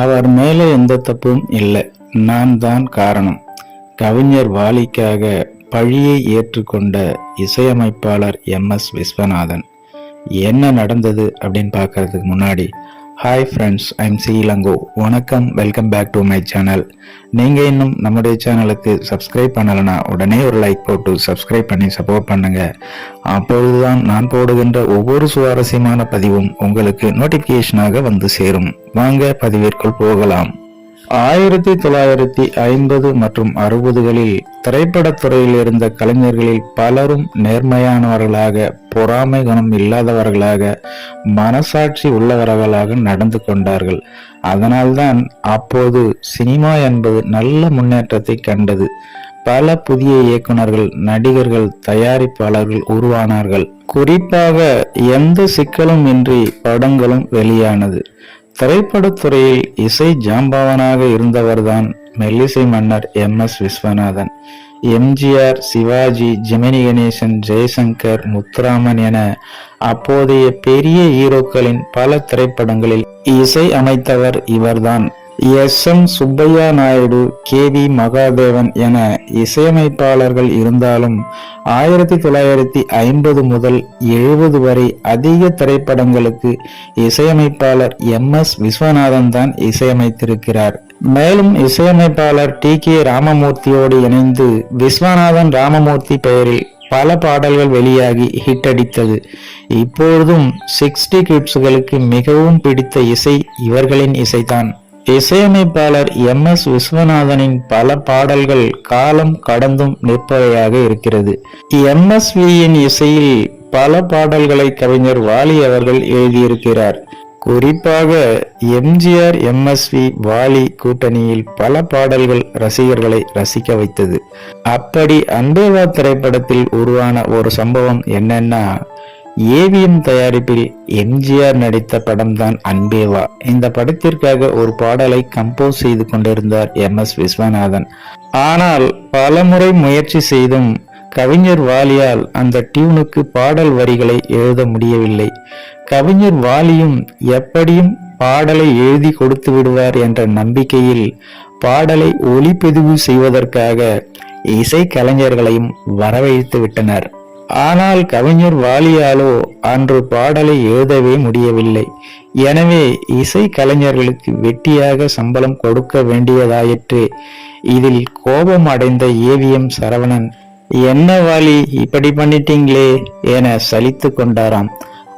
அவர் மேலே எந்த தப்பும் இல்லை. நான் தான் காரணம். கவிஞர் வாலிக்காக பழியை ஏற்றுக்கொண்ட இசையமைப்பாளர் எம் எஸ் விஸ்வநாதன். என்ன நடந்தது அப்படின்னு பார்க்கறதுக்கு முன்னாடி hi friends I'm C Ilango வணக்கம் welcome back to my channel நீங்கள் இன்னும் நம்முடைய சேனலுக்கு சப்ஸ்கிரைப் பண்ணலைன்னா உடனே ஒரு லைக் போட்டு சப்ஸ்கிரைப் பண்ணி சப்போர்ட் பண்ணுங்க. அப்பொழுதுதான் நான் போடுகின்ற ஒவ்வொரு சுவாரஸ்யமான பதிவும் உங்களுக்கு நோட்டிஃபிகேஷனாக வந்து சேரும். வாங்க பதிவிற்குள் போகலாம். ஆயிரத்தி தொள்ளாயிரத்தி ஐம்பது மற்றும் அறுபதுகளில் திரைப்படத்துறையில் இருந்த கலைஞர்களில் பலரும் நேர்மையானவர்களாக பொறாமை குணம் இல்லாதவர்களாக மனசாட்சி உள்ளவர்களாக நடந்து கொண்டார்கள். அதனால்தான் அப்போது சினிமா என்பது நல்ல முன்னேற்றத்தை கண்டது. பல புதிய இயக்குனர்கள் நடிகர்கள் தயாரிப்பாளர்கள் உருவானார்கள். குறிப்பாக எந்த சிக்கலும் இன்றி படங்களும் வெளியானது. திரைப்படத்துறையில் இசை ஜாம்பவனாக இருந்தவர்தான் மெல்லிசை மன்னர் M. S. Viswanathan. MGR Sivaji Gemini Ganesan Jaishankar Muthuraman என அப்போதைய பெரிய ஹீரோக்களின் பல திரைப்படங்களில் இசை அமைத்தவர் இவர்தான். S M Subbaiah Naidu K V Mahadevan என இசையமைப்பாளர்கள் இருந்தாலும் ஆயிரத்தி தொள்ளாயிரத்தி ஐம்பது முதல் எழுபது வரை அதிக திரைப்படங்களுக்கு இசையமைப்பாளர் எம் எஸ் விஸ்வநாதன் தான் இசையமைத்திருக்கிறார். மேலும் இசையமைப்பாளர் டி கே ராமமூர்த்தியோடு இணைந்து விஸ்வநாதன் ராமமூர்த்தி பெயரில் பல பாடல்கள் வெளியாகி ஹிட் அடித்தது. இப்பொழுதும் சிக்ஸ்டி கிட்ஸ்களுக்கு மிகவும் பிடித்த இசை இவர்களின் இசைதான். இசையமைப்பாளர் எம் எஸ் விஸ்வநாதனின் பல பாடல்கள் காலம் கடந்தும் நிற்பவையாக இருக்கிறது. எம் எஸ் வியின் இசையில் பல பாடல்களை கவிஞர் வாலி அவர்கள் எழுதியிருக்கிறார். குறிப்பாக எம்ஜிஆர் எம்எஸ்வி வாலி கூட்டணியில் பல பாடல்கள் ரசிகர்களை ரசிக்க வைத்தது. அப்படி அன்பேவா திரைப்படத்தில் உருவான ஒரு சம்பவம் என்னன்னா ஏவிஎம் தயாரிப்பில் எம்ஜிஆர் நடித்த படம்தான் அன்பேவா. இந்த படத்திற்காக ஒரு பாடலை கம்போஸ் செய்து கொண்டிருந்தார் எம் எஸ் விஸ்வநாதன். ஆனால் பலமுறை முயற்சி செய்தும் கவிஞர் வாலியால் அந்த டியூனுக்கு பாடல் வரிகளை எழுத முடியவில்லை. கவிஞர் வாலியும் எப்படியும் பாடலை எழுதி கொடுத்து விடுவார் என்ற நம்பிக்கையில் பாடலை ஒளிப்பதிவு செய்வதற்காக இசை கலைஞர்களையும் வரவழைத்து விட்டனர். ஆனால் கவிஞர் வாலியாலோ அன்று பாடலை எழுதவே முடியவில்லை. எனவே இசை கலைஞர்களுக்கு வெட்டியாக சம்பளம் கொடுக்க வேண்டியதாயிற்று. இதில் கோபம் அடைந்த ஏவிஎம் சரவணன் என்ன வாலி இப்படி பண்ணிட்டீங்களே என சலித்து கொண்டாராம்.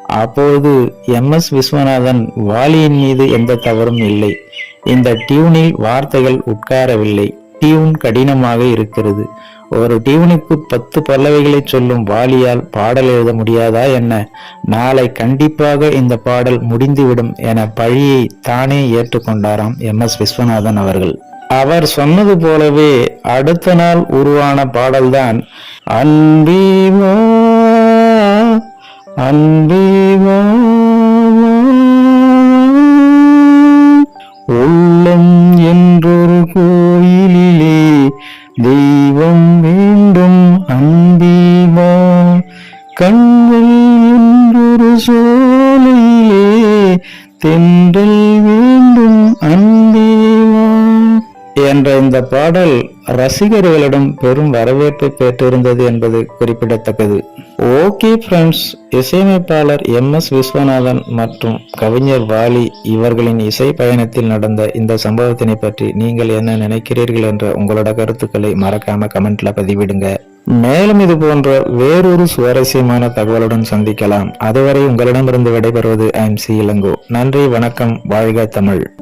அப்போது எம். எஸ். விஸ்வநாதன் வாலியின் மீது எந்த தவறும் இல்லை. இந்த டியூனில் வார்த்தைகள் உட்காரவில்லை. டியூன் கடினமாக இருக்கிறது. ஒரு டியூனுக்கு பத்து பல்லவைகளை சொல்லும் வாலியால் பாடல் எழுத முடியாதா என்ன? நாளை கண்டிப்பாக இந்த பாடல் முடிந்துவிடும் என பழியை தானே ஏற்றுக்கொண்டாராம் எம். எஸ். விஸ்வநாதன் அவர்கள். அவர் சொன்னது போலவே அடுத்த நாள் உருவான பாடல்தான் அன்பீமோ அன்பீமோ உள்ளம் என்றொரு கோயில் கண்கள் என்றொரு சோலையிலே தென்றல் வேண்டும் அன்பேவா என்ற இந்த பாடல் ரசிகர்களிடம் பெரும் வரவேற்பை பெற்றிருந்தது என்பது குறிப்பிடத்தக்கது. ஓகே ஃப்ரெண்ட்ஸ் இசையமைப்பாளர் எம் எஸ் விஸ்வநாதன் மற்றும் கவிஞர் வாலி இவர்களின் இசை பயணத்தில் நடந்த இந்த சம்பவத்தினை பற்றி நீங்கள் என்ன நினைக்கிறீர்கள் என்ற உங்களோட கருத்துக்களை மறக்காம கமெண்ட்ல பதிவிடுங்க. மேலும் இது போன்ற வேறொரு சுவாரஸ்யமான தகவலுடன் சந்திக்கலாம். அதுவரை உங்களிடமிருந்து விடைபெறுவது ஐம் சி இளங்கோ. நன்றி வணக்கம் வாழ்க தமிழ்.